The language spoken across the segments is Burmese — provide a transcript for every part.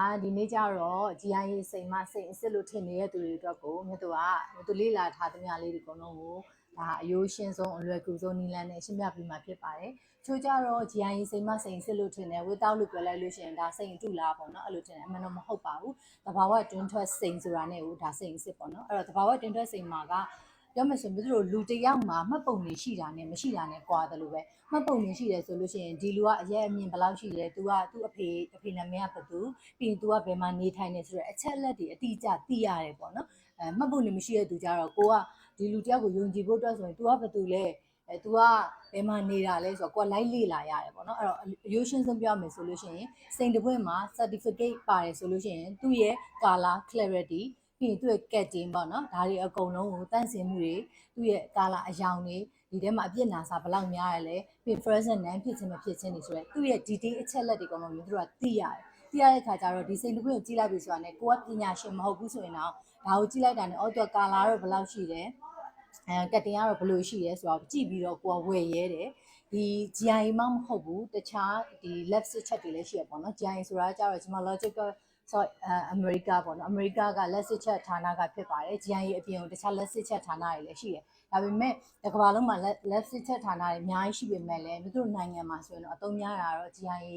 အာဒီနေ့ကျတော့ GIA စိန်မစိန်အစ်စ်လို့ထင်နေတဲ့သူတွေအတွက်ကိုမြတ်သူကမြတ်သူလေးလာထားသမျှလေးတွေအကုန်လုံးကိုဒါအယိုးရှင်းဆုံးအလွယ်ကူဆုံးနီလန်းနဲ့ရှင်းပြပြီးမှဖြစ်ပါတယ်။ချို့ကြတော့ GIA စိန်မစိန်အစ်စ်လို့ထင်တယ် without လို့ပြောလိုက်လို့ရှိရင်ဒါစိန်အတူလားပေါ့နော်အဲ့လိုထင်တယ်အမှန်တော့မဟုတ်ပါဘူး။တဘာဝတွင်းထွက်စိန်ဆိုတာနဲ့ဟိုဒါစိန်အစ်စ်ပေါ့နော်အဲ့တော့တဘာဝတွင်းထွက်စိန်မှာက ပြောမယ်ဆိုရင်တို့လူတစ်ယောက်မှာမှတ်ပုံနေရှိတာနဲ့မရှိတာနဲ့ကွာတယ်လို့ပဲမှတ်ပုံနေရှိတယ်ဆိုလို့ရှိရင်ဒီလူကအရက်အမြင်ဘယ်လောက်ရှိလဲ तू ကသူ့အဖေအဖေနာမည်ကဘယ်သူပြီးရင် तू ကဘယ်မှာနေထိုင်နေဆိုတော့အချက်လက်တွေအတိအကျသိရတယ်ပေါ့နော်အဲမှတ်ပုံနေမရှိတဲ့သူကြတော့ကိုကဒီလူတယောက်ကိုယုံကြည်ဖို့အတွက်ဆိုရင် तू ကဘယ်သူလဲအဲ तू ကဘယ်မှာနေတာလဲဆိုတော့ကိုကလိုက်လေ့လာရတယ်ပေါ့နော်အဲ့တော့အရိုးရှင်းဆုံးပြောမယ်ဆိုလို့ရှိရင်စိန်တပွင့်မှာ certificate ပါတယ်ဆိုလို့ရှိရင်သူ့ရဲ့ color clarity ပြီးရင်သူ့ရဲ့ catting ပေါ့နော်ဒါတွေအကုန်လုံးကိုတန့်စင်မှုတွေသူ့ရဲ့ color အယောင်တွေဒီထဲမှာအပြစ်နာစာဘယ်လောက်များရလဲပြီး present and ဖြစ်ခြင်းမဖြစ်ခြင်းတွေဆိုရဲသူ့ရဲ့ detail အချက်လက်တွေအကုန်လုံးမျိုးသူတို့ကသိရတယ်သိရတဲ့ခါကျတော့ဒီစိန်တစ်ခုကိုကြည့်လိုက်ပြီဆိုတာနဲ့ကိုကပညာရှင်မဟုတ်ဘူးဆိုရင်တော့ဒါကိုကြည့်လိုက်တာနဲ့အော်တော့ color တော့ဘယ်လောက်ရှိတယ်အဲကတ်တင်ကတော့ဘယ်လိုရှိရဲဆိုတော့ကြည့်ပြီးတော့ကိုကဝယ်ရဲတယ်ဒီ GIA မှမဟုတ်ဘူးတခြားဒီ left switch ချက်တွေလည်းရှိရပေါ့နော် GIA ဆိုတာကျတော့ကျွန်မ logical ဆိုတော့အမေရိကပေါ့နော်အမေရိကကလက်စစ်ချက်ဌာနကဖြစ်ပါတယ် GIA အပြင်ကိုတခြားလက်စစ်ချက်ဌာနတွေလည်းရှိတယ်ဒါပေမဲ့တစ်ကမ္ဘာလုံးမှာလက်စစ်ချက်ဌာနတွေအများကြီးရှိပေမဲ့လည်းမြို့နိုင်ငံမှာဆိုရင်တော့အသုံးများတာတော့ GIA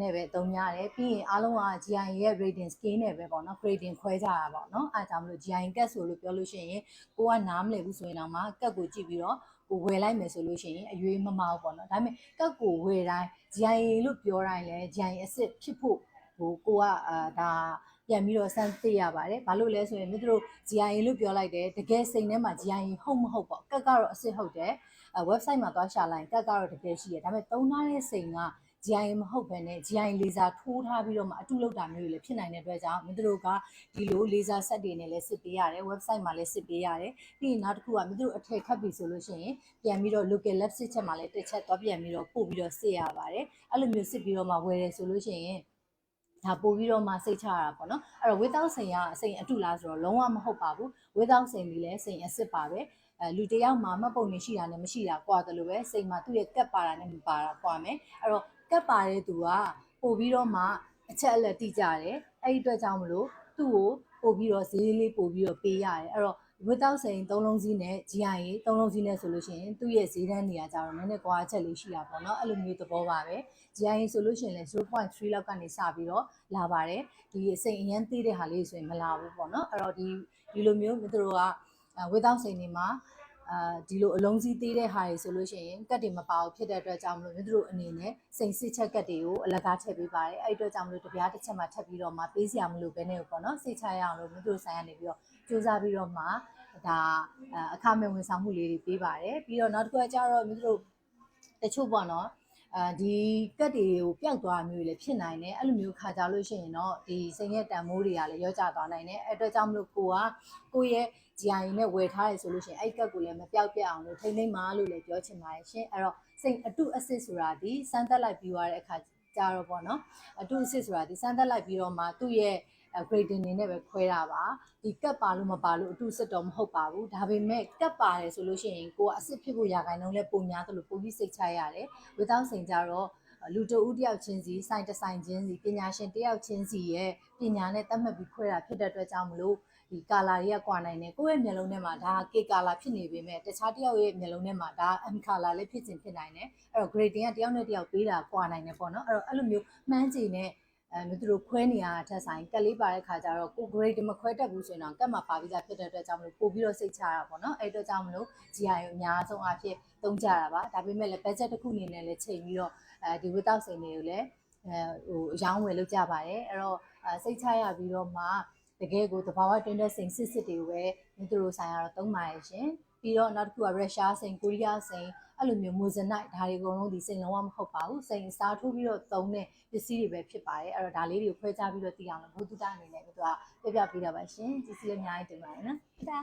နဲ့ပဲအသုံးများတယ်ပြီးရင်အားလုံးက GIA ရဲ့ rating scale နဲ့ပဲပေါ့နော် grading ခွဲကြတာပေါ့နော်အဲဒါကြောင့်မလို့ GIA ကတ်ဆိုလို့ပြောလို့ရှိရင်ကိုကနားမလည်ဘူးဆိုရင်တော့မှကတ်ကိုကြည့်ပြီးတော့ကိုဝယ်လိုက်မယ်ဆိုလို့ရှိရင်အရွေးမမအောင်ပေါ့နော်ဒါပေမဲ့ကတ်ကိုဝယ်တိုင်း GIA လို့ပြောတိုင်းလဲ GIA အစ်စ်ဖြစ်ဖို့ ဟိုကိုကအာဒါပြန်ပြီးတော့စမ်းသိရပါတယ်ဘာလို့လဲဆိုရင်တို့ GIA လို့ပြောလိုက်တယ်တကယ်စိတ်ထဲမှာ GIA ဟုတ်မဟုတ်ပေါ့ကတ်ကတော့အစ်စ်ဟုတ်တယ်အဲ website မှာသွားရှာလိုက်ကတ်ကတော့တကယ်ရှိတယ်ဒါပေမဲ့သုံးထားတဲ့စိန်က GIA မဟုတ်ဘဲနဲ့ GIA လေဆာထိုးထားပြီးတော့မှအတုလောက်တာမျိုးတွေလည်းဖြစ်နိုင်တဲ့အတွက်ကြောင့်မင်းတို့ကဒီလိုလေဆာဆက်တွေနဲ့လည်းစစ်ပေးရတယ် website မှာလည်းစစ်ပေးရတယ်ပြီးရင်နောက်တစ်ခုကမင်းတို့အထည်ခတ်ပြီဆိုလို့ရှိရင်ပြန်ပြီးတော့ local lab စစ်ချက်မှာလည်းတစ်ချက်သွားပြန်ပြီးတော့ပို့ပြီးတော့စစ်ရပါတယ်အဲ့လိုမျိုးစစ်ပြီးတော့မှဝယ်တယ်ဆိုလို့ရှိရင် ဒါပို့ပြီးတော့မှစိတ်ချရတာပေါ့နော်အဲ့တော့ without စိန်ကအစိန်အတုလားဆိုတော့လုံးဝမဟုတ်ပါဘူး without စိန်ပြီးလဲစိန်အစ်စ်ပါပဲအဲလူတယောက်မှာမှတ်ပုံနေရှိတာနဲ့မရှိတာကွာတယ်လို့ပဲစိတ်မှာသူ့ရဲ့ကက်ပါတာနဲ့မပါတာကွာမယ်အဲ့တော့ကက်ပါတဲ့သူကပို့ပြီးတော့မှအချက်အလက်တိကြတယ်အဲ့ဒီအတွက်ကြောင့်မလို့သူ့ကိုပို့ပြီးတော့ဈေးလေးပို့ပြီးတော့ပေးရတယ်အဲ့တော့ without စိန်သုံးလုံးစီးနဲ့ GIA သုံးလုံးစီးနဲ့ဆိုလို့ရှိရင်သူ့ရဲ့ဈေးတန်းနေရာကြတော့နည်းနည်းကွာအချက်လေးရှိတာပေါ့နော်အဲ့လိုမျိုးသဘောပါပဲ GIA ဆိုလို့ရှိရင်လည်း0.3လောက်ကနေစပြီးတော့လာပါတယ်ဒီစိန်အရင်သေးတဲ့ဟာလေးဆိုရင်မလာဘူးပေါ့နော်အဲ့တော့ဒီဒီလိုမျိုးသူတို့က without စိန်တွေမှာ အာဒီလိုအလုံးစည်းသေးတဲ့ဟာတွေဆိုလို့ရှိရင်ကတ်တွေမပါဘူးဖြစ်တဲ့အတွက်ကြောင့်မလို့မြို့တို့အနေနဲ့စိန်စစ်ချက်ကတ်တွေကိုအလကားထည့်ပေးပါတယ်အဲ့ဒီအတွက်ကြောင့်မလို့တပြားတစ်ချက်မှထပ်ပြီးတော့မှပေးစရာမလိုဘဲနဲ့ပေါ့နော်စိတ်ချရအောင်လို့မြို့တို့ဆိုင်ကနေပြီးတော့စူးစမ်းပြီးတော့မှဒါအခမဲ့ဝန်ဆောင်မှုလေးတွေပေးပါတယ်ပြီးတော့နောက်တစ်ခုကကျတော့မြို့တို့တချို့ပေါ့နော်အဲဒီကတ်တွေကိုပျောက်သွားမျိုးလည်းဖြစ်နိုင်တယ်အဲ့လိုမျိုးခါကြလို့ရှိရင်တော့ဒီစိန်ရဲ့တန်မိုးတွေကလည်းရောကျသွားနိုင်တယ်အဲ့အတွက်ကြောင့်မလို့ကိုကကိုရဲ့ GI နဲ့ဝယ်ထားရဆိုလို့ရှိရင်အဲ့ကတ်ကိုလည်းမပြောက်ပြက်အောင်လို့ထိမ့်သိမ့်ပါလို့လည်းပြောချင်ပါတယ်ရှင်အဲ့တော့စိတ်အတုအစစ်ဆိုတာဒီစမ်းသက်လိုက်ပြီးသွားတဲ့အခါကြတော့ပေါ့နော်အတုအစစ်ဆိုတာဒီစမ်းသက်လိုက်ပြီးတော့မှသူ့ရဲ့ grading နေနဲ့ပဲခွဲတာပါဒီကတ်ပါလို့မပါလို့အတုစစ်တော့မဟုတ်ပါဘူးဒါပေမဲ့ကတ်ပါတယ်ဆိုလို့ရှိရင်ကိုကအစစ်ဖြစ်ဖို့ရာခိုင်နှုန်းလဲပုံများသလိုပုံပြီးစိတ်ချရတယ် without စိန်ကြတော့လူတဦးတယောက်ချင်းစီစိုင်တဆိုင်ချင်းစီပညာရှင်တယောက်ချင်းစီရဲ့ပညာနဲ့တတ်မှတ်ပြီးခွဲတာဖြစ်တဲ့အတွက်ကြောင့်မလို့ ဒီကာလာတွေကကွာနိုင်တယ်ကိုယ့်ရဲ့မျက်လုံးထဲမှာဒါကေကာလာဖြစ်နေပေမဲ့တခြားတယောက်ရဲ့မျက်လုံးထဲမှာဒါ M ကာလာလည်းဖြစ်ခြင်းဖြစ်နိုင်တယ်အဲ့တော့ grading ကတယောက်နဲ့တယောက်ပေးတာကွာနိုင်တယ်ပေါ့နော်အဲ့တော့အဲ့လိုမျိုးမှန်းကြည့်နေအဲမျိုးတို့ခွဲနေရတာထက်ဆိုင်ကက်လေးပါတဲ့ခါကျတော့ကို grade မခွဲတတ်ဘူးဆိုရင်တော့ကက်မှာပါပြီးသားဖြစ်တဲ့အတွက်ကြောင့်မလို့ပို့ပြီးတော့စိတ်ချရတာပေါ့နော်အဲ့အတွက်ကြောင့်မလို့ GI ကိုအများဆုံးအဖြစ်သုံးကြတာပါဒါပေမဲ့လည်း budget တစ်ခုအနေနဲ့လည်းချိန်ပြီးတော့အဲဒီ without စိန်တွေကိုလည်းအဲဟိုအယောင်းဝယ်လုပ်ကြပါတယ်အဲ့တော့စိတ်ချရပြီးတော့မှ တကယ်ကိုတဘာဝတွင်းတဲ့စိန်စစ်စစ်တွေကိုပဲမိသူတို့ဆိုင်ရတော့သုံးပါရဲ့ရှင်ပြီးတော့နောက်တစ်ခုကရုရှားစိန်ကိုရီးယားစိန်အဲ့လိုမျိုးမိုဇနိုက်ဒါတွေအကုန်လုံးဒီစိန်လုံးဝမဟုတ်ပါဘူးစိန်စားထိုးပြီးတော့သုံးတဲ့ပစ္စည်းတွေပဲဖြစ်ပါတယ်အဲ့တော့ဒါလေးတွေကိုခွဲခြားပြီးတော့သိအောင်လို့ဘုသူတအနေနဲ့သူကပြပြပေးတာပါရှင်ကြည့်စီလည်းအများကြီးတင်ပါတယ်နော်ဒါ